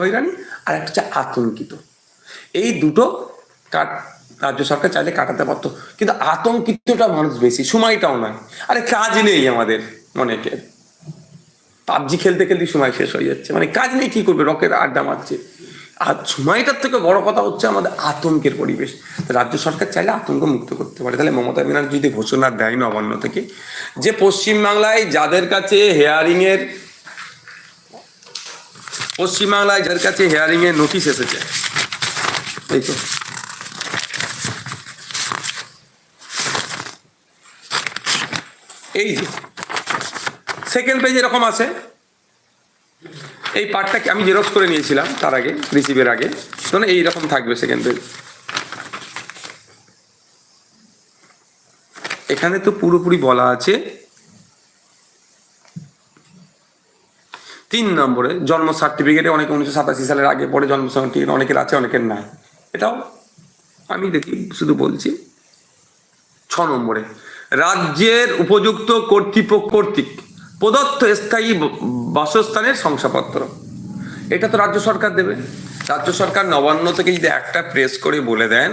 হয়রানি আর একটা হচ্ছে আতঙ্কিত। এই দুটো কাট রাজ্য সরকার চাইলে কাটাতে পারতো কিন্তু আতঙ্কিতটা মানুষ বেশি, সময়টাও নয় আরে কাজ নেই আমাদের অনেকের পাবজি খেলতে খেলতে সময় শেষ হয়ে যাচ্ছে। মানে কাজ নেই কি করবে? রকের আড্ডা মারছে। আর সময়টার থেকে বড় কথা হচ্ছে আমাদের আতঙ্কের পরিবেশ। রাজ্য সরকার চাইলে আতঙ্ক মুক্ত করতে পারে। তাহলে মমতা ব্যানার্জি যদি ঘোষণা দেয় নবান্ন থেকে, যে পশ্চিমবাংলায় যাদের কাছে হেয়ারিং এর পশ্চিমবাংলায় যার কাছে হেয়ারিং এর নোটিশ এসেছে। এই এই যে সেকেন্ড পেজ এরকম আছে। এই পার্টটাকে আমি জেরক্স করে নিয়েছিলাম তার আগে রিসিভের আগে। ধরুন এইরকম থাকবে সেকেন্ড পেজ এখানে তো পুরোপুরি বলা আছে তিন নম্বরে জন্ম সার্টিফিকেটে অনেকে উনিশশো সাতাশি সালের আগে পরে জন্ম সার্টিফিকেট অনেকের আছে, অনেকের নাই। এটাও আমি দেখি, শুধু বলছি। ছ নম্বরে, রাজ্যের উপযুক্ত কর্তৃপক্ষ কর্তৃক প্রদত্ত স্থায়ী বাসস্থানের শংসাপত্র। এটা তো রাজ্য সরকার দেবে। রাজ্য সরকার নবান্ন থেকে যদি একটা প্রেস করে বলে দেন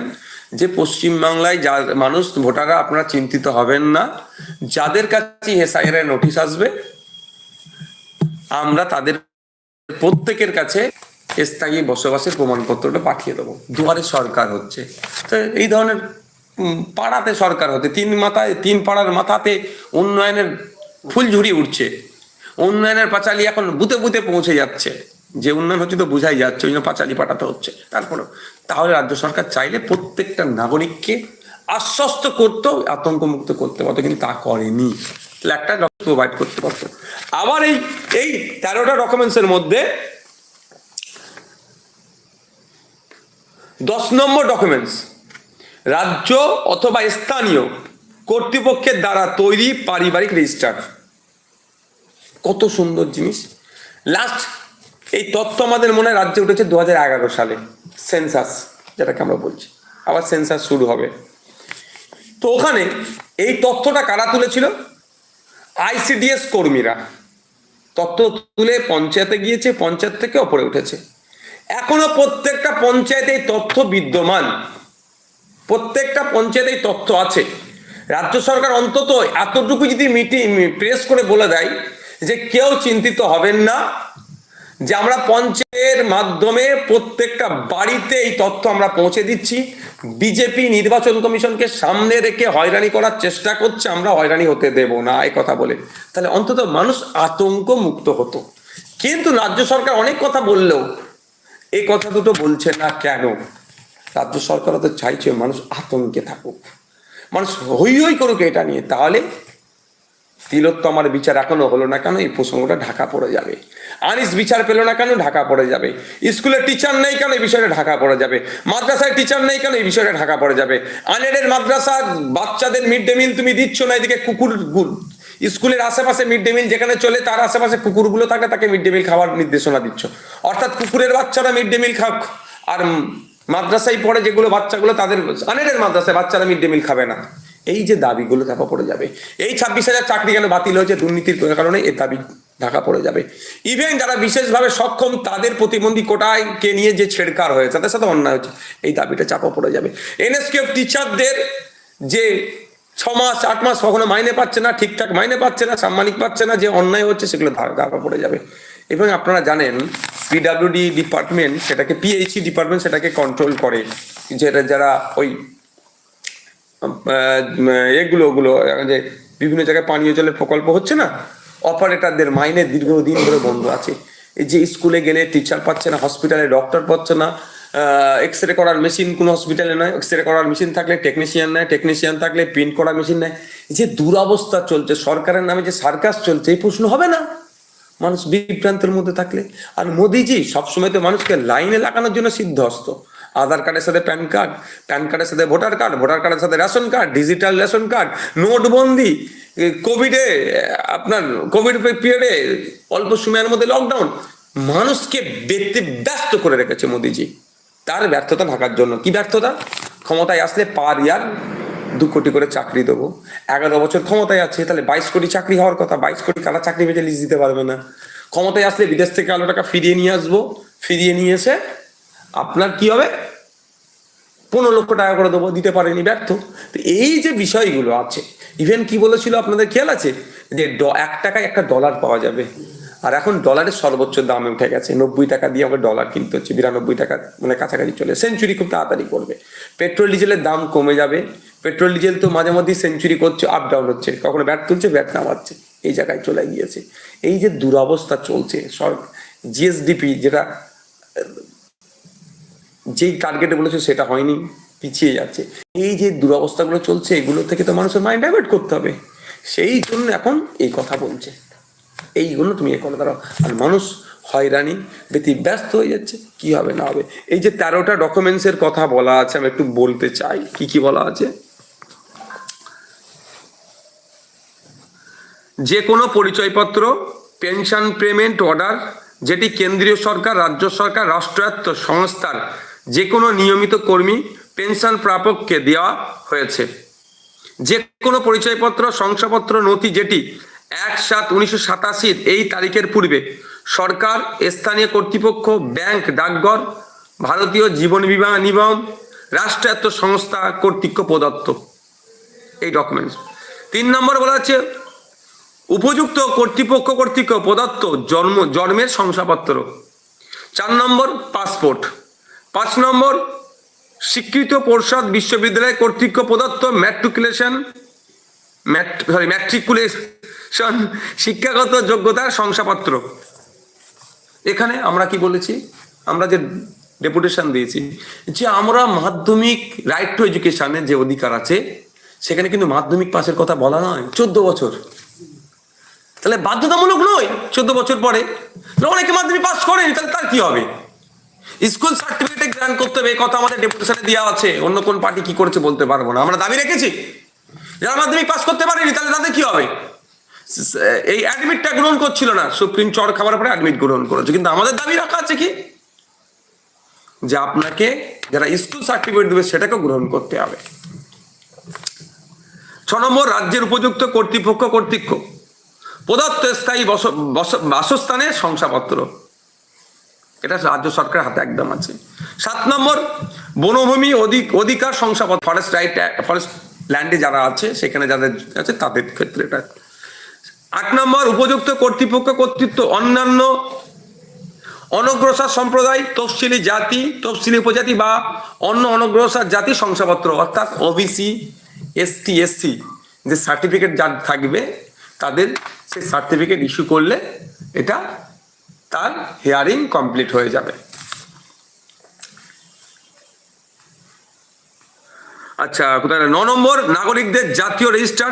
যে, পশ্চিমবাংলায় যা মানুষ, ভোটাররা আপনারা চিন্তিত হবেন না। যাদের কাছে এসআইআর নোটিশ আসবে আমরা তাদের প্রত্যেকের কাছে স্থায়ী বসবাসের প্রমাণপত্রটা পাঠিয়ে দেবো। দুয়ারে সরকার হচ্ছে। তো এই ধরনের পাড়াতে সরকার হতে, তিন মাথায়, তিন পাড়ার মাথাতে উন্নয়নের ফুলঝুরি উঠছে। উন্নয়নের পাঁচালি এখন বুতে বুতে পৌঁছে যাচ্ছে। যে উন্নয়ন হচ্ছে তো বোঝাই যাচ্ছে, ওই জন্য পাঁচালি পাঠাতে হচ্ছে। তারপরে তাহলে রাজ্য সরকার চাইলে প্রত্যেকটা নাগরিককে আশ্বস্ত করতো আতঙ্কমুক্ত করতে পারতো, কিন্তু তা করেনি। একটা প্রোভাইড করতে পারতো আবার এই এই তেরোটা ডকুমেন্টসের মধ্যে দশ নম্বর ডকুমেন্টস রাজ্য অথবা স্থানীয় কর্তৃপক্ষের দ্বারা তৈরি পারিবারিক রেজিস্টার কত সুন্দর জিনিস। লাস্ট এই তথ্য আমাদের মনে হয় রাজ্যে উঠেছে দু হাজার এগারো সালে। সেন্সাস যেটাকে আমরা বলছি। আবার সেন্সাস শুরু হবে। তো ওখানে এই তথ্যটা কারা তুলেছিল? আইসিডিএস কর্মীরা। তথ্য তুলে পঞ্চায়েতে গিয়েছে, পঞ্চায়েত থেকে ওপরে উঠেছে। এখনও প্রত্যেকটা পঞ্চায়েতে তথ্য বিদ্যমান। প্রত্যেকটা পঞ্চায়েতে তথ্য আছে। রাজ্য সরকার অন্তত এতটুকু যদি মিটিং, প্রেস করে বলে দেয় যে কেউ চিন্তিত হবেন না, যে আমরা পঞ্চায়েতের মাধ্যমে প্রত্যেকটা বাড়িতে এই তথ্য আমরা পৌঁছে দিচ্ছি বিজেপি নির্বাচন কমিশনকে সামনে রেখে হয়রানি করার চেষ্টা করছে, আমরা হয়রানি হতে দেব না, এ কথা বলে। তাহলে অন্তত মানুষ আতঙ্ক মুক্ত হতো। কিন্তু রাজ্য সরকার অনেক কথা বললেও, এ কথা দুটো বলছে না কেন? রাজ্য সরকারও তো চাইছে মানুষ আতঙ্কে থাকুক। মানুষ হই হই করুক এটা নিয়ে। তাহলে তিলোত্তমার বিচার এখনও হলো না কেন? এই প্রসঙ্গটা ঢাকা পড়ে যাবে। আনিস বিচার পেল না কেন? ঢাকা পড়ে যাবে। স্কুলে টিচার নেই কেন? এই বিষয়টা ঢাকা পড়ে যাবে। মাদ্রাসায় টিচার নেই কেন? এই বিষয়টা ঢাকা পড়ে যাবে। আনেডের মাদ্রাসা, বাচ্চাদের মিড ডে মিল তুমি দিচ্ছ না? এদিকে কুকুর স্কুলের আশেপাশে মিড ডে মিল যেখানে চলে, তার আশেপাশে কুকুরগুলো থাকে তাকে মিড ডে মিল খাওয়ার নির্দেশনা দিচ্ছ। অর্থাৎ কুকুরের বাচ্চারা মিড ডে মিল খাক। আর মাদ্রাসায় পড়ে যেগুলো বাচ্চাগুলো, তাদের আনেডের মাদ্রাসায় বাচ্চারা মিড ডে মিল খাবে না। এই যে দাবিগুলো চাপা পড়ে যাবে। এই ছাব্বিশ হাজার চাকরি কেন বাতিল হয়েছে দুর্নীতির কারণে এই দাবি ঢাকা পড়ে যাবে। ইভেন যারা বিশেষভাবে সক্ষম, তাদের প্রতিবন্ধী কোটায় কে নিয়ে যে ছেড়কার হয়েছে, তাদের সাথে অন্যায় হচ্ছে, এই দাবিটা চাপা পড়ে যাবে। এনএসকেএফ টিচারদের যে ছ মাস, আট মাস কখনো মাইনে পাচ্ছে না, ঠিকঠাক মাইনে পাচ্ছে না, সাম্মানিক পাচ্ছে না, যে অন্যায় হচ্ছে, সেগুলো ধা- ঢাকা পড়ে যাবে। এবং আপনারা জানেন পিডাব্লিউডি ডিপার্টমেন্ট সেটাকে পিএইচি ডিপার্টমেন্ট সেটাকে কন্ট্রোল করে। যেটা যারা ওই এগুলো, ওগুলো যে বিভিন্ন জায়গায় পানীয় জলের প্রকল্প হচ্ছে না? অপারেটরদের মাইনে দীর্ঘদিন ধরে বন্ধ আছে। এই যে স্কুলে গেলে টিচার পাচ্ছে না হসপিটালে ডক্টর পাচ্ছে না এক্স রে করার মেশিন কোনো হসপিটালে নয়। এক্স রে করার মেশিন থাকলে টেকনিশিয়ান নেয় টেকনিশিয়ান থাকলে প্রিন্ট করার মেশিন নেয়। যে দুরবস্থা চলছে, সরকারের নামে যে সার্কাস চলছে, এই প্রশ্ন হবে না? মানুষ বিভ্রান্তের মধ্যে থাকলে। আর মোদিজি, সবসময় তো মানুষকে লাইনে লাগানোর জন্য সিদ্ধ সিদ্ধহস্ত। আধার কার্ডের সাথে প্যান কার্ড, প্যান কার্ডের সাথে ভোটার কার্ড, ভোটার কার্ডের সাথে ration card, digital ration card, নোটবন্দি কোভিডে আপনার কোভিড পিরিয়ডে অল্প সময়ের মধ্যে লকডাউন মানুষকে ব্যক্তি ব্যস্ত করে রেখেছে মোদিজি। তার ব্যর্থতা ঢাকার জন্য। কি ব্যর্থতা? ক্ষমতায় আসলে পার ইয়ার দু কোটি করে চাকরি দেবো। এগারো বছর ক্ষমতায় আছে, তাহলে বাইশ কোটি চাকরি হওয়ার কথা, বাইশ কোটি কারা চাকরি পেতে লিস্ট দিতে পারবে না? ক্ষমতায় আসলে বিদেশ থেকে আলো টাকা ফিরিয়ে নিয়ে আসব, ফিরিয়ে নিয়ে এসে আপনার কি হবে? পনেরো লক্ষ টাকা করে দেবো, দিতে পারেনি, ব্যর্থ। তো এই যে বিষয়গুলো আছে ইভেন কি বলেছিল আপনাদের খেয়াল আছে? যে এক টাকায় একটা ডলার পাওয়া যাবে। আর এখন ডলারের সর্বোচ্চ দামে উঠে গেছে। নব্বই টাকা দিয়ে আমাকে ডলার কিনতে হচ্ছে, বিরানব্বই টাকা মানে কাছাকাছি চলে। সেঞ্চুরি খুব তাড়াতাড়ি করবে। পেট্রোল ডিজেলের দাম কমে যাবে। পেট্রোল ডিজেল তো মাঝে মধ্যেই সেঞ্চুরি করছে আপ ডাউন হচ্ছে। কখনো ব্যাট তুলছে ব্যাট নামাচ্ছে। এই জায়গায় চলে গিয়েছে। এই যে দুরবস্থা চলছে, সর জিএসডিপি যেটা যেই টার্গেটে বলেছে সেটা হয়নি, পিছিয়ে যাচ্ছে। এই যে দুরবস্থাগুলো চলছে, এগুলো থেকে তো মানুষের মাইন্ড ডাইভার্ট করতে হবে। সেই জন্য এখন এই কথা বলছে। এইগুলো তুমি এখন দাঁড়াও। আর মানুষ হয়রানি ব্যতি ব্যস্ত হয়ে যাচ্ছে, কি হবে না হবে। এই যে তেরোটা ডকুমেন্টসের কথা বলা আছে, আমি একটু বলতে চাই, কি কি বলা আছে? যে কোনো পরিচয়পত্র পেনশন পেমেন্ট অর্ডার যেটি কেন্দ্রীয় সরকার, রাজ্য সরকার, রাষ্ট্রায়ত্ত সংস্থার যে কোনো নিয়মিত কর্মী পেনশন প্রাপককে দেওয়া হয়েছে। যে কোনো পরিচয়পত্র, শংসাপত্র, নথি যেটি এক সাত উনিশশো সাতাশির এই তারিখের পূর্বে সরকার, স্থানীয় কর্তৃপক্ষ, ব্যাংক, ডাকঘর, ভারতীয় জীবন বিমা নিগম, রাষ্ট্রায়ত্ত সংস্থা কর্তৃক প্রদত্ত। এই ডকুমেন্টস তিন নম্বর বলা হচ্ছে উপযুক্ত কর্তৃপক্ষ কর্তৃক প্রদত্ত জন্ম, জন্মের শংসাপত্র। চার নম্বর পাসপোর্ট পাঁচ নম্বর, স্বীকৃত পরিষদ বিশ্ববিদ্যালয় কর্তৃক প্রদত্ত ম্যাট্রিকুলেশন সরি ম্যাট্রিকুলেশন শিক্ষাগত যোগ্যতার শংসাপত্র। এখানে আমরা কি বলেছি? আমরা যে ডেপুটেশন দিয়েছি, যে আমরা মাধ্যমিক রাইট টু এডুকেশনের যে অধিকার আছে, সেখানে কিন্তু মাধ্যমিক পাশের কথা বলা নয়, চোদ্দ বছর। তাহলে বাধ্যতামূলক নয়, চোদ্দ বছর পরে। অনেকে মাধ্যমিক পাস করেনি, তাহলে তার কি হবে? স্কুল সার্টিফিকেট গ্রান্ট করতে হবে কথা আমাদের ডেপুটেশনে দেওয়া আছে। অন্য কোন পার্টি কি করেছে বলতে পারব না। আমরা দাবি রেখেছি। যারা মাধ্যমিক পাস করতে পারেনি, তাহলে তাদের কি হবে? এই অ্যাডমিটটা গ্রহণ করছিল না। সুপ্রিম চর খাবার পরে অ্যাডমিট গ্রহণ করেছে। কিন্তু আমাদের দাবি রাখা আছে কি? যে আপনাকে যারা স্কুল সার্টিফিকেট দেবে, সেটাকেও গ্রহণ করতে হবে। ছ নম্বর, রাজ্যের উপযুক্ত কর্তৃপক্ষ কর্তৃক প্রদত্ত স্থায়ী বস- বস- বাসস্থানের শংসাপত্র। এটা রাজ্য সরকারের হাতে একদম আছে। সাত নম্বর, বনভূমি অধিক অধিকার শংসাপত্র ফরেস্ট রাইট ফরেস্ট ল্যান্ডে যারা আছে, সেখানে যাদের আছে, তাদের ক্ষেত্রে এটা। আট নম্বর, উপযুক্ত কর্তৃপক্ষ কর্তৃত্ব, অন্যান্য অনগ্রসর সম্প্রদায়, তফসিলি জাতি, তফসিলি উপজাতি বা অন্য অনগ্রসর জাতি শংসাপত্র, অর্থাৎ ওবিসি এসটি এসসি যে সার্টিফিকেট যার থাকবে, তাদের সেই সার্টিফিকেট ইস্যু করলে এটা তার হিয়ারিং কমপ্লিট হয়ে যাবে। আচ্ছা কোথায় ন? নম্বর, নাগরিকদের জাতীয় রেজিস্টার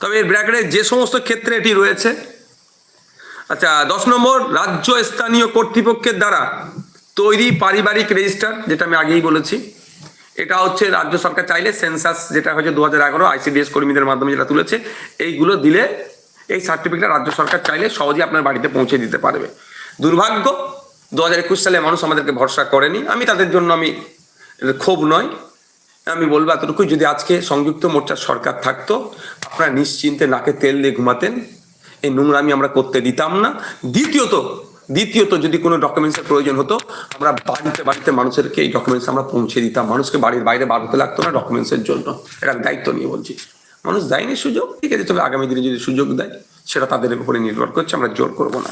তবে এর ব্র্যাকেটে যে সমস্ত ক্ষেত্রে এটি রয়েছে। আচ্ছা দশ নম্বর, রাজ্য স্থানীয় কর্তৃপক্ষের দ্বারা তৈরি পারিবারিক রেজিস্টার যেটা আমি আগেই বলেছি। এটা হচ্ছে রাজ্য সরকার চাইলে সেন্সাস যেটা হয়েছে দু হাজার এগারো আইসিডিএস কর্মীদের মাধ্যমে যেটা তুলেছে, এইগুলো দিলে, এই সার্টিফিকেট রাজ্য সরকার চাইলে সহজেই আপনার বাড়িতে পৌঁছে দিতে পারবে। দুর্ভাগ্য। দু হাজার একুশ সালে মানুষ আমাদেরকে ভরসা করেনি। আমি তাদের জন্য আমি ক্ষোভ নয়। আমি বলব এতটুকু যদি আজকে সংযুক্ত মোর্চার সরকার থাকতো, আপনারা নিশ্চিন্তে নাকে তেল দিয়ে ঘুমাতেন। এই নোংরামি আমরা করতে দিতাম না। দ্বিতীয়ত দ্বিতীয়ত যদি কোনো ডকুমেন্টসের প্রয়োজন হতো, আমরা বাড়িতে বাড়িতে মানুষেরকে এই ডকুমেন্টস আমরা পৌঁছে দিতাম। মানুষকে বাড়ির বাইরে বার হতে লাগতো না ডকুমেন্টসের জন্য। এটা দায়িত্ব নিয়ে বলছি। মানুষ দেয়নি সুযোগ। ঠিক আছে, তবে আগামী দিনে যদি সুযোগ দেয়, সেটা তাদের উপরে নির্ভর করছে। আমরা জোর করব না।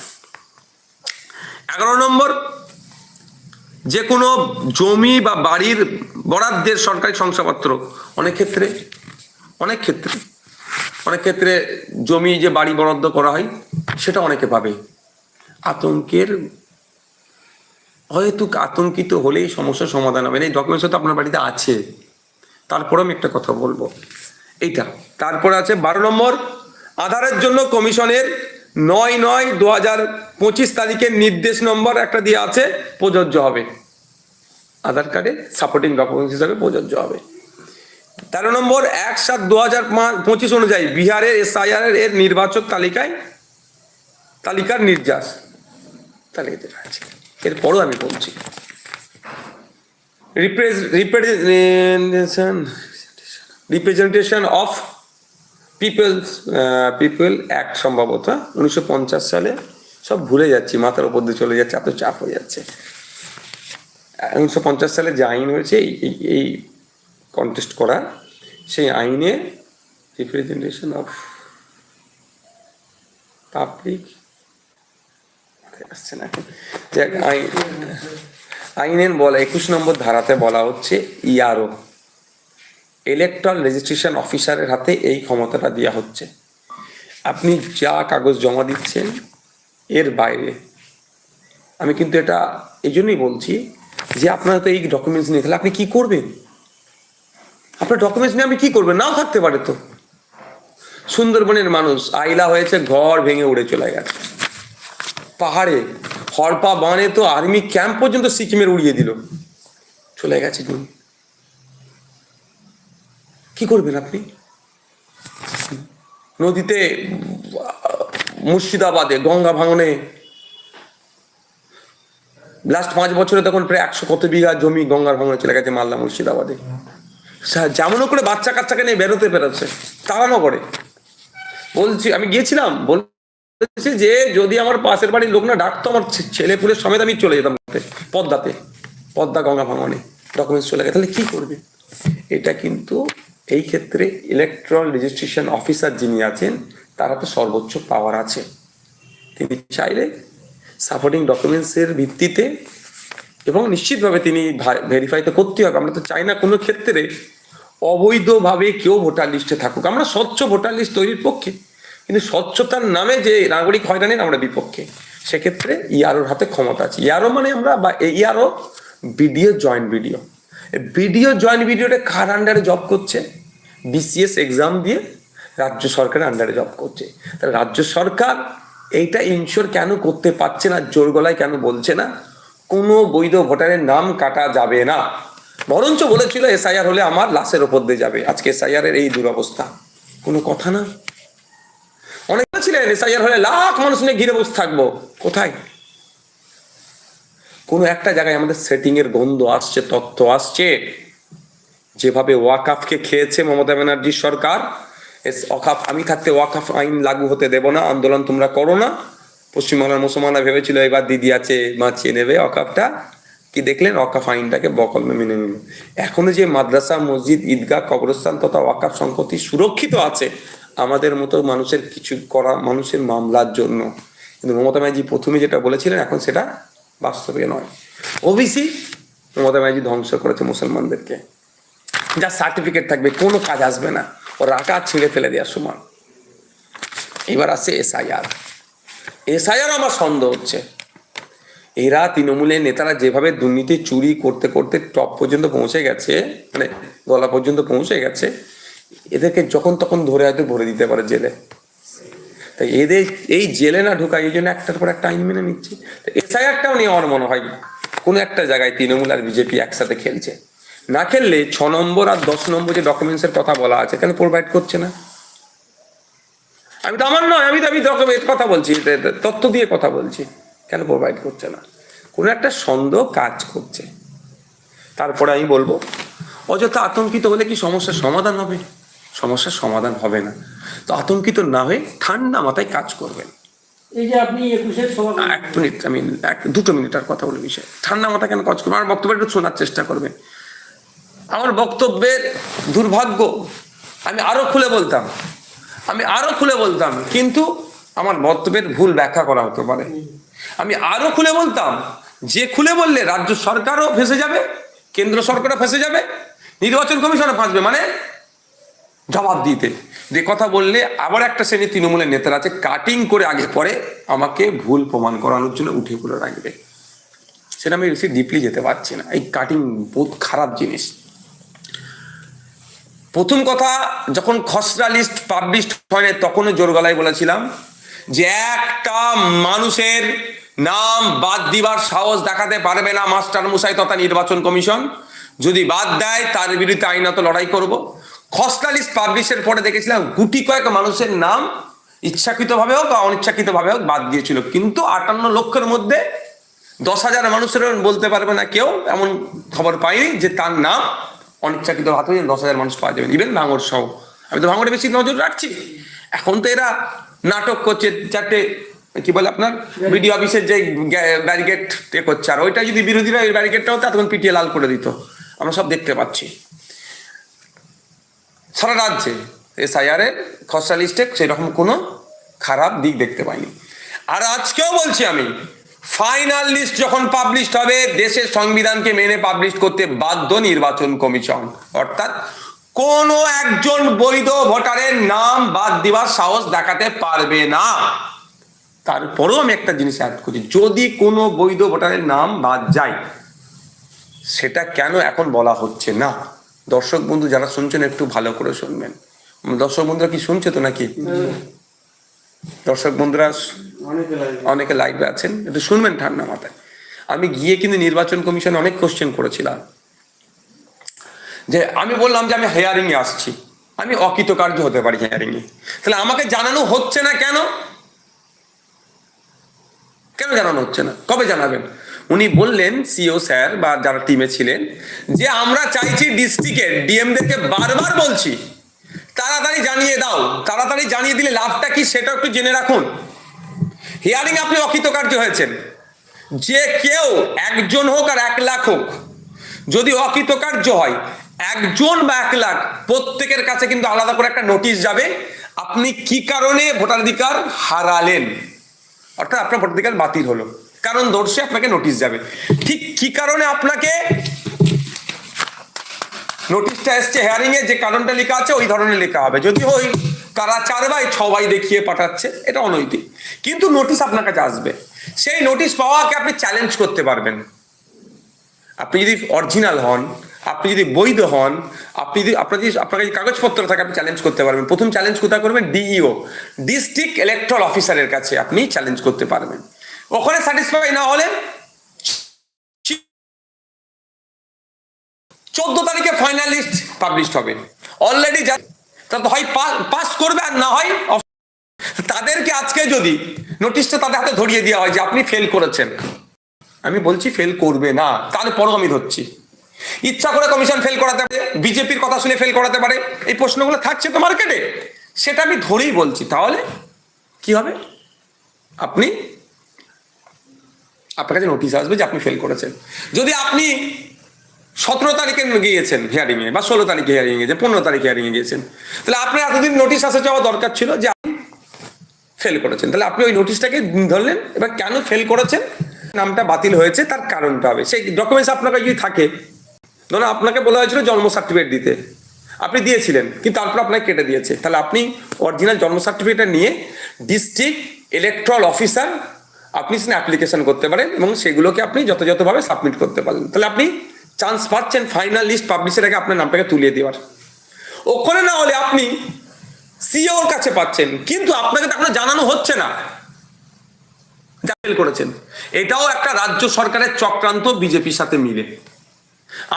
এগারো নম্বর, যে কোনো জমি বা বাড়ির বরাদ্দের সরকারি শংসাপত্র, অনেক ক্ষেত্রে অনেক ক্ষেত্রে অনেক ক্ষেত্রে জমি যে বাড়ি বরাদ্দ করা হয়, সেটা অনেকে পাবে। আতঙ্কের হয়তো আতঙ্কিত হলেই সমস্যার সমাধান হবে। এই ডকুমেন্টস তো আপনার বাড়িতে আছে। তারপরে আমি একটা কথা বলব। এইটা। তারপরে আছে বারো নম্বর, আধারের জন্য কমিশনের নয় নয় দু হাজার পঁচিশ তারিখের নির্দেশ নম্বর একটা দিয়ে আছে, প্রযোজ্য হবে। আধার কার্ডে সাপোর্টিং ডকুমেন্টস হিসাবে প্রযোজ্য হবে। তেরো নম্বর, এক সাত দু হাজার পঁচিশ অনুযায়ী বিহারের এসআইআর এর নির্বাচক তালিকায় তালিকার নির্যাস তালিকা যেটা আছে। এরপরও আমি বলছি। Repre representation representation of people's people act সম্ভবত উনিশশো পঞ্চাশ সালে সব ভুলে যাচ্ছি, মাথার উপর দিয়ে চলে যাচ্ছে, এত চাপ হয়ে যাচ্ছে। উনিশশো পঞ্চাশ সালে যে আইন হয়েছে, এই- এই কন্টেস্ট করা, সেই আইনে রিপ্রেজেন্টেশন অফ পাবলিক আসছে না। আইন, আইনের বলা, একুশ নম্বর ধারাতে বলা হচ্ছে ইআরও ইলেকট্রাল রেজিস্ট্রেশন অফিসারের হাতে এই ক্ষমতাটা দেওয়া হচ্ছে। আপনি যা কাগজ জমা দিচ্ছেন, এর বাইরে। আমি কিন্তু এটা এই জন্যই বলছি যে আপনার তো এই ডকুমেন্টস নিয়ে তাহলে আপনি কি করবেন? আপনার ডকুমেন্টস নিয়ে আপনি কি করবেন নাও থাকতে পারে তো। সুন্দরবনের মানুষ, আইলা হয়েছে, ঘর ভেঙে উড়ে চলে গেছে। পাহাড়ে, হরপা বানে তো আর্মি ক্যাম্প পর্যন্ত সিকিমের উড়িয়ে দিল। চলে গেছে জমি। কি করবেন আপনি? নদীতে মুর্শিদাবাদে, গঙ্গা ভাঙনে। লাস্ট পাঁচ বছরে তখন প্রায় একশো কত বিঘা জমি গঙ্গার ভাঙনে চলে গেছে মালদা, মুর্শিদাবাদে। যেমন করে বাচ্চা কাচ্চাকে নিয়ে বেরোতে বেরোচ্ছে, তাড়ানো করে। বলছি, আমি গিয়েছিলাম, বলছি যে যদি আমার পাশের বাড়ির লোক না ডাকতো, আমার ছেলে পুলের সমেত আমি চলে যেতাম পদ্মাতে, পদ্মা গঙ্গা ভাঙনে। ডকুমেন্টস চলে গেছে, তাহলে কি করবে? এটা কিন্তু এই ক্ষেত্রে ইলেকট্রাল রেজিস্ট্রেশন অফিসার যিনি আছেন, তারা তো সর্বোচ্চ পাওয়ার আছে। তিনি চাইলে সাপোর্টিং ডকুমেন্টসের ভিত্তিতে এবং নিশ্চিতভাবে তিনি ভেরিফাই তো করতে হবে। আমরা তো চাই না কোনো ক্ষেত্রে অবৈধভাবে কেউ ভোটার লিস্টে থাকুক। আমরা স্বচ্ছ ভোটার লিস্ট তৈরির পক্ষে। কিন্তু স্বচ্ছতার নামে যে নাগরিক হয়রানির আমরা বিপক্ষে। সেক্ষেত্রে ইয়ারোর হাতে ক্ষমতা আছে। ইয়ারো মানে আমরা বা ইয়ারও বিডিও জয়েন্ট ভিডিও জয়েন্ট ভিডিওটা কার আন্ডারে জব করছে? বিসিএস এক্সাম দিয়ে রাজ্য সরকারের আন্ডারে জব করছে। তাহলে রাজ্য সরকার এইটা ইনশোর কেন করতে পারছে না, জোর গলায় কেন বলছে না? কোনো বৈধ ভোটারের নাম কাটা যাবে না। বরঞ্চ বলেছিল এসআইআর হলে আমার লাশের ওপর দিয়ে যাবে। আজকে এসআইআর এর এই দুরবস্থা। কোনো কথা না? অনেক ছিলেন এসআইআর হলে লাখ মানুষ নিয়ে ঘিরে বসে থাকব। কোথায়? কোনো একটা জায়গায় আমাদের সেটিং এর গন্ধ আসছে তথ্য আসছে। যেভাবে ওয়াকাফকে খেয়েছে মমতা ব্যানার্জির সরকার ওয়াকাফ, আমি থাকতে ওয়াকাফ আইন লাগু হতে দেব না, আন্দোলন তোমরা করো না। পশ্চিমবাংলার মুসলমানরা ভেবেছিল এবার দিদি আছে, বাঁচিয়ে নেবে ওয়াকাফটা। কি দেখলেন? ওয়াকাফ আইনটাকে বকলমে মেনে নিল। এখনও যে মাদ্রাসা, মসজিদ, ঈদগাহ, কবরস্থান তথা ওয়াকাফ সম্পত্তি সুরক্ষিত আছে, আমাদের মতো মানুষের কিছু করা, মানুষের মামলার জন্য। কিন্তু মমতা ব্যানার্জি প্রথমে যেটা বলেছিলেন, এখন সেটা বাস্তবে নয়। ওবিসি মমতা ব্যানার্জি ধ্বংস করেছে মুসলমানদেরকে। যা সার্টিফিকেট থাকবে কোনো কাজ আসবে না। ও রাখা ছিঁড়ে ফেলে দেওয়ার সমান। এবার আসছে এসআইআর এসআইআর আমার সন্দেহ হচ্ছে। এরা তৃণমূলের নেতারা যেভাবে দুর্নীতি চুরি করতে করতে টপ পর্যন্ত পৌঁছে গেছে মানে গলা পর্যন্ত পৌঁছে গেছে এদেরকে যখন তখন ধরে হয়তো ভরে দিতে পারে জেলে। তাই এদের এই জেলে না ঢোকা, এই জন্য একটার পর একটা আইন মেনে নিচ্ছে। এসআইআরটাও আমার মনে হয় কোনো একটা জায়গায় তৃণমূল আর বিজেপি একসাথে খেলছে। না খেললে ছ নম্বর আর দশ নম্বর যে ডকুমেন্টসের কথা বলা আছে, কেন প্রোভাইড করছে না? আমি তো আমার নয়, আমি তো আমি ডকুমেন্ট কথা বলছি তথ্য দিয়ে কথা বলছি। কেন প্রোভাইড করছে না? কোনো একটা সন্দেহ কাজ করছে। তারপরে আমি বলব, অযথা আতঙ্কিত হলে কি সমস্যার সমাধান হবে? সমস্যার সমাধান হবে না। তো আতঙ্কিত না হয়ে ঠান্ডা মাথায় কাজ করবেন। এই যে আপনি একুশের এক মিনিট আমি এক দুটো মিনিট আর কথা বলে বিষয়। ঠান্ডা মাথা কেন কাজ করবেন? আমার বক্তব্য একটু শোনার চেষ্টা করবেন। আমার বক্তব্যের দুর্ভাগ্য আমি আরও খুলে বলতাম। আমি আরও খুলে বলতাম কিন্তু আমার বক্তব্যের ভুল ব্যাখ্যা করা হতে পারে। আমি আরও খুলে বলতাম যে খুলে বললে রাজ্য সরকারও ফেসে যাবে কেন্দ্র সরকারও ফেসে যাবে নির্বাচন কমিশনও ফাঁসবে। মানে জবাব দিতে। যে কথা বললে আবার একটা শ্রেণি তৃণমূলের নেতারা আছে কাটিং করে আগে পরে আমাকে ভুল প্রমাণ করানোর জন্য উঠে পড়ে রাখবে। সেটা আমি বেশি ডিপলি যেতে পারছি না। এই কাটিং বহুত খারাপ জিনিস। প্রথম কথা, যখন খসড়া লিস্ট পাবলিশ হয়নি তখনও জোর গলায় বলেছিলাম যে একটা মানুষের নাম বাদ দিবার সাহস দেখাতে পারবে না মাস্টার মুসাই তথা নির্বাচন কমিশন। যদি বাদ দেয়, তার বিরুদ্ধে আইনত লড়াই করব। খসড়া লিস্ট পাবলিশের পরে দেখেছিলাম গুটি কয়েক মানুষের নাম ইচ্ছাকৃতভাবে হোক বা অনিচ্ছাকৃতভাবে হোক বাদ দিয়েছিল। কিন্তু আটান্ন লক্ষের মধ্যে দশ হাজার মানুষের বলতে পারবে না কেউ। এমন খবর পাইনি যে তার নাম অনিচ্ছাকৃত হাত দশ হাজার মানুষ পাওয়া যাবে। ইভেন ভাঙর সহ। আমি তো ভাঙরে বেশি নজর রাখছি। এখন তো এরা নাটক করছে, চারটে, কি বলে আপনার? বিডিও অফিসের যে ব্যারিকেড করছে। আর ওইটা যদি বিরোধীরা ওই ব্যারিকেডটা হতো তখন পিটিয়ে লাল করে দিত। আমরা সব দেখতে পাচ্ছি। সারা রাজ্যে এসআইআর এর খসড়া লিস্টে সেরকম কোনো খারাপ দিক দেখতে পাইনি। আর আজকেও বলছি আমি ফাইনাল লিস্ট যখন পাবলিশ হবে, দেশের সংবিধানকে মেনে পাবলিশ করতে বাধ্য নির্বাচন কমিশন। অর্থাৎ কোনো একজন বৈধ ভোটারের নাম বাদ দেওয়ার সাহস দেখাতে পারবে না। তারপরেও আমি একটা জিনিস অ্যাড করছি যদি কোনো বৈধ ভোটারের নাম বাদ যায়, সেটা কেন এখন বলা হচ্ছে না? দর্শক বন্ধু যারা শুনছেন, একটু ভালো করে শুনবেন। দর্শক বন্ধুরা কি শুনছে তো নাকি? দর্শক বন্ধুরা, অনেকে লাইভে আছেন, একটু শুনবেন ঠান্ডা মাথায়। আমি গিয়ে কিন্তু নির্বাচন কমিশন অনেক কোশ্চেন করেছিলাম। যে আমি বললাম যে আমি হেয়ারিং এ আসছি। আমি অকৃতকার্য হতে পারি হেয়ারিং এ। তাহলে আমাকে জানানো হচ্ছে না কেন? কেন জানানো হচ্ছে না? কবে জানাবেন? উনি বললেন সিও স্যার বা যারা টিমে ছিলেন যে আমরা চাইছি ডিস্ট্রিক্টের ডিএমদেরকে বারবার বলছি, তাড়াতাড়ি জানিয়ে দাও, তাড়াতাড়ি জানিয়ে দিলে লাভটা কি সেটা একটু জেনে রাখুন। হিয়ারিং আপনি অকৃতকার্য হয়েছেন। যে কেউ একজন হোক আর এক লাখ হোক, যদি অকৃতকার্য হয়, একজন বা এক লাখ, প্রত্যেকের কাছে কিন্তু আলাদা করে একটা নোটিশ যাবে, আপনি কি কারণে ভোটাধিকার হারালেন? অর্থাৎ আপনার ভোটাধিকার বাতিল হলো। কারণ ধরছে আপনাকে নোটিশ যাবে। ঠিক কি কারণে আপনাকে নোটিশটা এসছে? হেয়ারিং এ যে কারণটা লেখা আছে, ওই ধরনের লেখা হবে। যদি ওই কারা চার বাই ছ বাই দেখিয়ে পাঠাচ্ছে, এটা অনৈতিক। কিন্তু নোটিশ আপনার কাছে আসবে। সেই নোটিশ পাওয়াকে আপনি চ্যালেঞ্জ করতে পারবেন। আপনি যদি অরিজিনাল হন, আপনি যদি বৈধ হন, আপনি যদি আপনার যদি আপনার কাছে কাগজপত্র থাকে, আপনি চ্যালেঞ্জ করতে পারবেন। প্রথম চ্যালেঞ্জ কোথায় করবেন? ডিইও ডিস্ট্রিক্ট ইলেকট্রাল অফিসারের কাছে আপনি চ্যালেঞ্জ করতে পারবেন। ওখানে স্যাটিসফাই না হলে চোদ্দ তারিখে ফাইনাল লিস্ট পাবলিশ হবে। অলরেডি যা তা তো হয় পাস করবে আর না হয় তাদেরকে আজকে যদি নোটিশটা তাদের হাতে ধরিয়ে দেওয়া হয় যে আপনি ফেল করেছেন। আমি বলছি ফেল করবে না, তারপরও আমি ধরছি। ইচ্ছা করে কমিশন ফেল করাতে পারে বিজেপির কথা শুনে ফেল করাতে পারে, এই প্রশ্নগুলো থাকছে তো মার্কেটে সেটা আমি ধরেই বলছি, তাহলে কি হবে? আপনি আপনার কাছে নোটিশ আসবে যে আপনি ফেল করেছেন। যদি আপনি সতেরো তারিখে গিয়েছেন হিয়ারিং এ বা ষোলো তারিখে হিয়ারিং এ পনেরো তারিখে হিয়ারিং গিয়েছেন, তাহলে আপনি এতদিন নোটিশ আসা যাওয়া দরকার ছিল যে আপনি ফেল করেছেন। তাহলে আপনি ওই নোটিশটাকে ধরলেন, এবার কেন ফেল করেছেন? নামটা বাতিল হয়েছে, তার কারণটা হবে। সেই ডকুমেন্টস আপনার কাছে যদি থাকে, ধরুন আপনাকে বলা হয়েছিল জন্ম সার্টিফিকেট দিতে। আপনি দিয়েছিলেন, কিন্তু তারপর আপনাকে কেটে দিয়েছে। তাহলে আপনি অরিজিনাল জন্ম সার্টিফিকেটটা নিয়ে ডিস্ট্রিক্ট ইলেকট্রাল অফিসার আপনি সেখানে অ্যাপ্লিকেশন করতে পারেন এবং সেগুলোকে আপনি যথাযথভাবে সাবমিট করতে পারেন। তাহলে আপনি চান্স পাচ্ছেন ফাইনাল লিস্ট পাবলিশের আগে আপনার নামটাকে তুলিয়ে দেওয়ার। ওখানে না হলে আপনি সিওর কাছে পাচ্ছেন, কিন্তু আপনাকে তো জানানো হচ্ছে না। করেছেন। এটাও একটা রাজ্য সরকারের চক্রান্ত বিজেপির সাথে মিলে।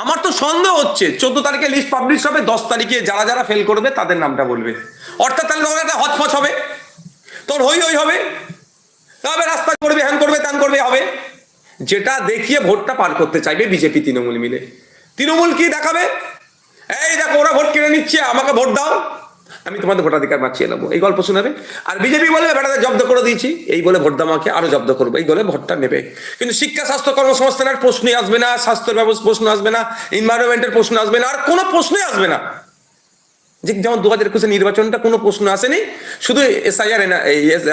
আমার তো সন্দেহ হচ্ছে, চোদ্দ তারিখে লিস্ট পাবলিশ হবে, দশ তারিখে যারা যারা ফেল করবে তাদের নামটা বলবে। অর্থাৎ তাহলে একটা হচপচ হবে। তোর হই হই হবে। তবে রাস্তা করবে, হ্যান করবে, ত্যান করবে, হবে। যেটা দেখিয়ে ভোটটা পার করতে চাইবে বিজেপি তৃণমূল মিলে। তৃণমূল কি দেখাবে? এই দেখো, ওরা ভোট কিনে নিচ্ছে, আমাকে ভোট দাও। আমি তোমাদের ভোটাধিকার বাঁচিয়ে নেব। এই গল্প শোনাবে? আর বিজেপি বলে বেটাদের জব্দ করে দিয়েছি, এই বলে ভোট দামাকে আরও জব্দ করব। এই বলে ভোটটা নেবে। কিন্তু শিক্ষা, স্বাস্থ্য, কর্মসংস্থানের প্রশ্নই আসবে না, স্বাস্থ্যের ব্যবস্থা প্রশ্ন আসবে না এনভায়রনমেন্টের প্রশ্ন আসবে না, আর কোনো প্রশ্নই আসবে না। যে যেমন দু হাজার একুশে নির্বাচনটা কোনো প্রশ্ন আসেনি শুধু এসআইআর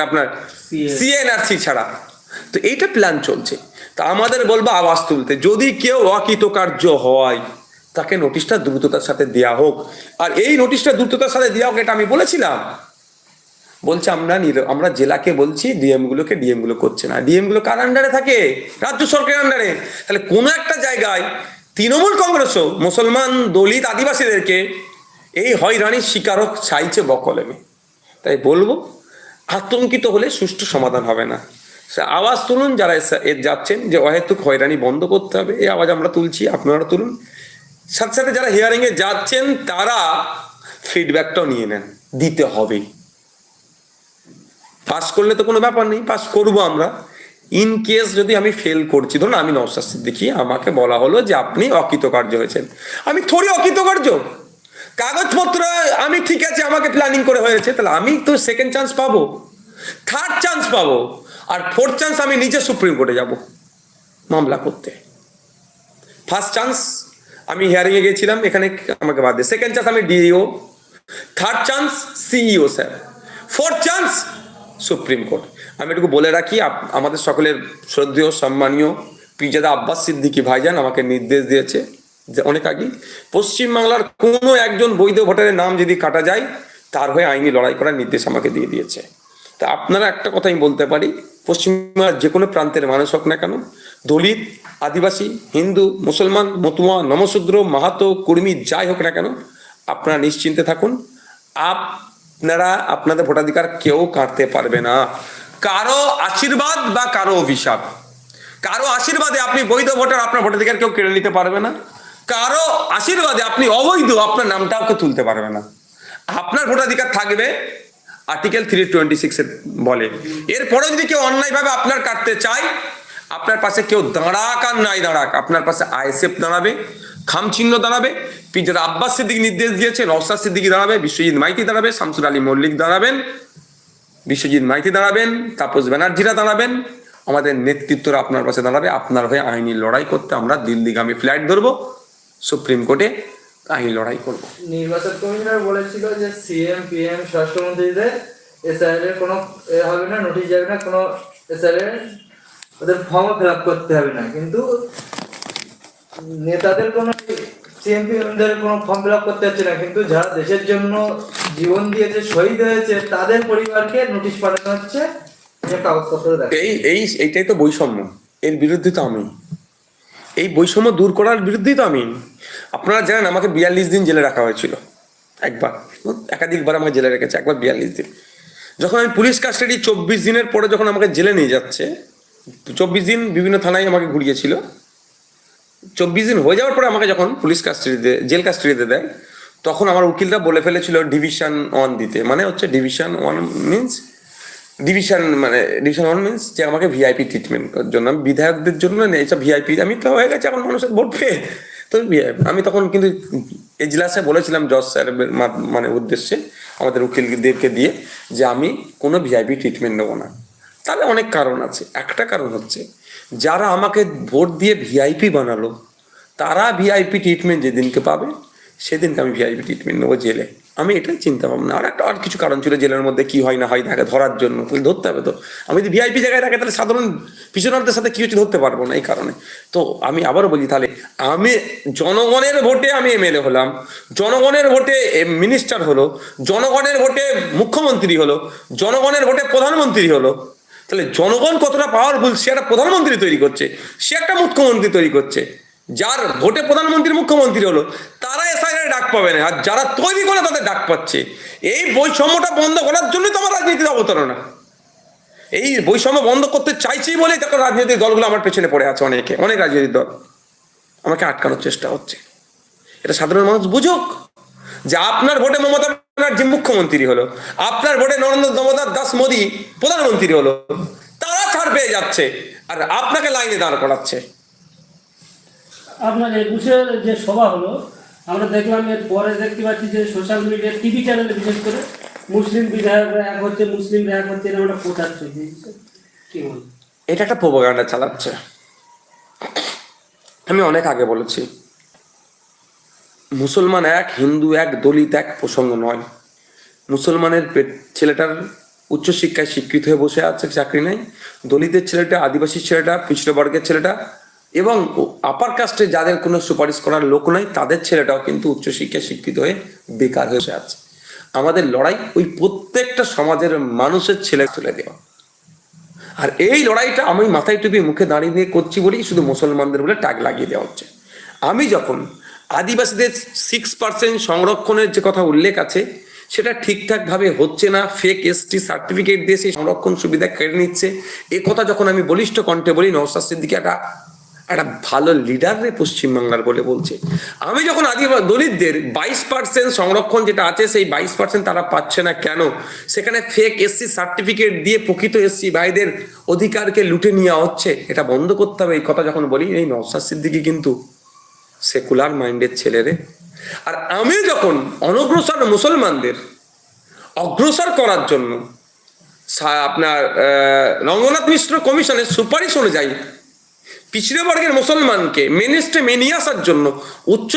আপনার সিএনআরসি ছাড়া। তো এইটা প্ল্যান চলছে। তা আমাদের বলব আওয়াজ তুলতে। যদি কেউ অকৃতকার্য হয় তাকে নোটিশটা দ্রুততার সাথে দেয়া হোক। আর এই নোটিশটা দ্রুততার সাথে দেওয়া হোক এটা আমি বলেছিলাম। বলছে আমরা আমরা জেলাকে বলছি ডিএম গুলোকে ডিএমগুলো করছে না। ডিএমগুলো কার আন্ডারে থাকে? রাজ্য সরকারের আন্ডারে তাহলে কোনো একটা জায়গায় তৃণমূল কংগ্রেসও মুসলমান দলিত আদিবাসীদেরকে এই হয়রানির স্বীকারক চাইছে বকলেমে তাই বলব, আতঙ্কিত হলে সুষ্ঠু সমাধান হবে না। আওয়াজ তুলুন যারা যাচ্ছেন যে অহেতুক হয়রানি বন্ধ করতে হবে। এই আওয়াজ আমরা তুলছি, আপনারা তুলুন। সাথে সাথে যারা হিয়ারিং এ যাচ্ছেন, তারা ফিডব্যাকটাও নিয়ে নেন। দিতে হবে। পাস করলে তো কোনো ব্যাপার নেই, পাস করব আমরা। ইন কেস যদি আমি ফেল করছি, ধরুন আমি নওশাদ দেখি আমাকে বলা হলো যে আপনি অকৃতকার্য হয়েছেন। আমি থোড়ি অকৃতকার্য। কাগজপত্র আমি ঠিক আছে, আমাকে প্ল্যানিং করে হয়েছে, তাহলে আমি তো সেকেন্ড চান্স পাবো। থার্ড চান্স পাবো। আর ফোর্থ চান্স আমি নিজে সুপ্রিম কোর্টে যাব মামলা করতে। ফার্স্ট চান্স আমি হিয়ারিংয়ে গেছিলাম, এখানে আমাকে বাদ দিয়ে সেকেন্ড চান্স আমি D O third chance CEO sir fourth chance supreme court আমি এটুকু বলে রাখি আমাদের সকলের শ্রদ্ধেয়, সম্মানীয় পিজাদা আব্বাস সিদ্দিকী ভাইজান আমাকে নির্দেশ দিয়েছে। যে অনেক আগে পশ্চিমবাংলার কোনো একজন বৈধ ভোটারের নাম যদি কাটা যায়, তার হয়ে আইনি লড়াই করার নির্দেশ আমাকে দিয়ে দিয়েছে। তা আপনারা একটা কথা আমি বলতে পারি পশ্চিমবাংলার যে কোনো প্রান্তের মানুষ হোক না কেন, দলিত, আদিবাসী, হিন্দু, মুসলমান, মতুয়া, নমশূদ্র, মাহাতো, কর্মী, যাই হোক না কেন, আপনারা নিশ্চিন্তে থাকুন। আপনারা, আপনাদের ভোটাধিকার কেউ কাটতে পারবে না। কারও আশীর্বাদ বা কারও অভিশাপ। কারও আশীর্বাদে আপনি বৈধ ভোটার, আপনার ভোটাধিকার কেউ কেড়ে নিতে পারবে না। কারও আশীর্বাদে আপনি অবৈধ আপনার নামটাও কেউ তুলতে পারবে না। আপনার ভোটাধিকার থাকবে আর্টিকেল থ্রি টোয়েন্টি সিক্স বলে। এরপরে যদি কেউ অন্যায়ভাবে আপনার কাটতে চায়, আপনার পাশে কেউ দাঁড়াক আর নাই দাঁড়াক, আপনার পাশে আইএসএফ দাঁড়াবে, খামচিহ্ন দাঁড়াবে পিজার আব্বাস সিদ্দিক নির্দেশ দিয়েছে নওসাদ সিদ্দিকি দাঁড়াবে, বিশ্বজিৎ মাইতি দাঁড়াবে শামসুর আলী মল্লিক দাঁড়াবেন, বিশ্বজিৎ মাইতি দাঁড়াবেন, তাপস ব্যানার্জিরা দাঁড়াবেন, আমাদের নেতৃত্বরা আপনার পাশে দাঁড়াবে, আপনার হয়ে আইনি লড়াই করতে আমরা দিল্লিগামী ফ্লাইট ধরবো। সুপ্রিম কোর্টে আইনি লড়াই করব। নির্বাচন কমিশনার বলেছিল যে সিএম পিএম স্বরাষ্ট্রমন্ত্রীদের এসআইআর এর কোনো হবে না নোটিশ যাবে না কোনো এসআইআর এর ওদের ফর্ম ফিল আপ করতে হবে না। কিন্তু নেতাদের কোনো সিএম পিএমদের কোনো ফর্ম ফিল আপ করতে হচ্ছে না। কিন্তু যারা দেশের জন্য জীবন দিয়েছে শহীদ হয়েছে তাদের পরিবারকে নোটিশ পাঠানো হচ্ছে যে কাগজপত্র দেখা এই এই এইটাই তো বৈষম্য। এর বিরুদ্ধে তো আমি। এই বৈষম্য দূর করার বিরুদ্ধেই তো আমি। আপনারা জানেন আমাকে বিয়াল্লিশ দিন জেলে রাখা হয়েছিল। একবার। একাধিকবার আমাকে জেলে রেখেছে, একবার বিয়াল্লিশ দিন। যখন আমি পুলিশ কাস্টাডি চব্বিশ দিনের পরে যখন আমাকে জেলে নিয়ে যাচ্ছে, চব্বিশ দিন বিভিন্ন থানায় আমাকে ঘুরিয়েছিল। চব্বিশ দিন হয়ে যাওয়ার পরে আমাকে যখন পুলিশ কাস্টাডিতে জেল কাস্টাডিতে দেয়, তখন আমার উকিলরা বলে ফেলেছিল ডিভিশন ওয়ান দিতে। মানে হচ্ছে ডিভিশন ওয়ান মিনস ডিভিশন মানে ডিভিশন ওয়ান মিনস যে আমাকে ভিআইপি ট্রিটমেন্ট জন্য। বিধায়কদের জন্য এইসব ভিআইপি আমি তো হয়ে গেছে এখন মানুষের ভোট। পেয়ে তো আমি তখন কিন্তু এজলাসে বলেছিলাম জজ স্যারের মানে উদ্দেশ্যে আমাদের উকিলদেরকে দিয়ে যে আমি কোনো ভিআইপি ট্রিটমেন্ট নেব না। তাহলে অনেক কারণ আছে। একটা কারণ হচ্ছে, যারা আমাকে ভোট দিয়ে ভিআইপি বানালো, তারা ভিআইপি ট্রিটমেন্ট যেদিনকে পাবে, সেদিনকে আমি ভিআইপি ট্রিটমেন্ট নেব জেলে। আমি এটাই চিন্তা ভাবনা। আর একটা আর কিছু কারণ ছিল জেলের মধ্যে কি হয় না হয় তাকে ধরার জন্য। ধরতে হবে তো। আমি যদি ভিআইপি জায়গায় রাখি তাহলে সাধারণ পিছনারদের সাথে কি হচ্ছে ধরতে পারব না এই কারণে। তো আমি আবারও বলি, তাহলে আমি জনগণের ভোটে আমি এমএলএ হলাম। জনগণের ভোটে মিনিস্টার হলো। জনগণের ভোটে মুখ্যমন্ত্রী হলো। জনগণের ভোটে প্রধানমন্ত্রী হলো। তাহলে জনগণ কতটা পাওয়ারফুল সে একটা প্রধানমন্ত্রী তৈরি করছে। সে একটা মুখ্যমন্ত্রী তৈরি করছে। যার ভোটে প্রধানমন্ত্রী মুখ্যমন্ত্রী হলো, তারা এসআইআর ডাক পাবে না। আর যারা তৈরি করে তাদের ডাক পাচ্ছে। এই বৈষম্যটা বন্ধ করার জন্যই তো আমার রাজনীতির অবতারণা। এই বৈষম্য বন্ধ করতে চাইছি বলেই দেখো রাজনৈতিক দলগুলো আমার পেছনে পড়ে আছে অনেকে, অনেক রাজনৈতিক দল। আমাকে আটকানোর চেষ্টা হচ্ছে। এটা সাধারণ মানুষ বুঝুক যে আপনার ভোটে মমতা ব্যানার্জি মুখ্যমন্ত্রী হলো, আপনার ভোটে নরেন্দ্র দামোদর দাস মোদী প্রধানমন্ত্রী হলো, তারা ছাড় পেয়ে যাচ্ছে আর আপনাকে লাইনে দাঁড় করাচ্ছে। আপনার একুশের যে সভা হলো, আমরা দেখলাম এর পরে দেখতে পাচ্ছি যে সোশ্যাল মিডিয়া টিভি চ্যানেলে বিশেষ করে মুসলিম বিধায়করা এক হচ্ছে মুসলিমরা এক হচ্ছে, এরকম একটা প্রচার চলছে। কি বলব এটা একটা প্রোপাগান্ডা চালাচ্ছে। আমি অনেক আগে বলেছি, মুসলমান এক, হিন্দু এক, দলিত এক প্রসঙ্গ নয়। মুসলমানের ছেলেটার উচ্চশিক্ষায় শিক্ষিত হয়ে বসে আছে, চাকরি নেই। দলিতের ছেলেটা, আদিবাসী ছেলেটা, পিছড়ে বর্গের ছেলেটা এবং আপার কাস্টে যাদের কোনো সুপারিশ করার লোক নাই, তাদের ছেলেটাও কিন্তু উচ্চশিক্ষায় শিক্ষিত হয়ে বেকার হয়ে আছে। আমাদের লড়াই ওই প্রত্যেকটা সমাজের মানুষের ছেলে তুলে দেওয়া। আর এই লড়াইটা আমি মাথায় টুপি মুখে দাঁড়িয়ে দিয়ে করছি বলেই শুধু মুসলমানদের বলে ট্যাগ লাগিয়ে দেওয়া হচ্ছে। আমি যখন আদিবাসীদের সিক্স পার্সেন্ট সংরক্ষণের যে কথা উল্লেখ আছে, সেটা ঠিকঠাকভাবে হচ্ছে না ফেক এসটি সার্টিফিকেট দিয়ে সেই সংরক্ষণ সুবিধা কেড়ে নিচ্ছে, এ কথা যখন আমি বলিষ্ঠ কণ্ঠে বলি নওসাদ সিদ্দিকি একটা একটা ভালো লিডার রে পশ্চিমবাংলার বলে বলছে। আমি যখন আদি দলিতদের বাইশ পার্সেন্ট সংরক্ষণ যেটা আছে, সেই বাইশ পার্সেন্ট তারা পাচ্ছে না কেন? সেখানে ফেক এসসি সার্টিফিকেট দিয়ে প্রকৃত এসসি ভাইদের অধিকারকে লুটে নেওয়া হচ্ছে। এটা বন্ধ করতে হবে, এই কথা যখন বলি, এই নওসাদ সিদ্দিকি কিন্তু সেকুলার মাইন্ডের ছেলেরে আর আমি যখন অনগ্রসর মুসলমানদের অগ্রসর করার জন্য আপনার রঙ্গনাথ মিশ্র কমিশনের সুপারিশ অনুযায়ী পিছড়ে বর্গের মুসলমানকে মেনে স্ট্রিমে নিয়ে আসার জন্য উচ্চ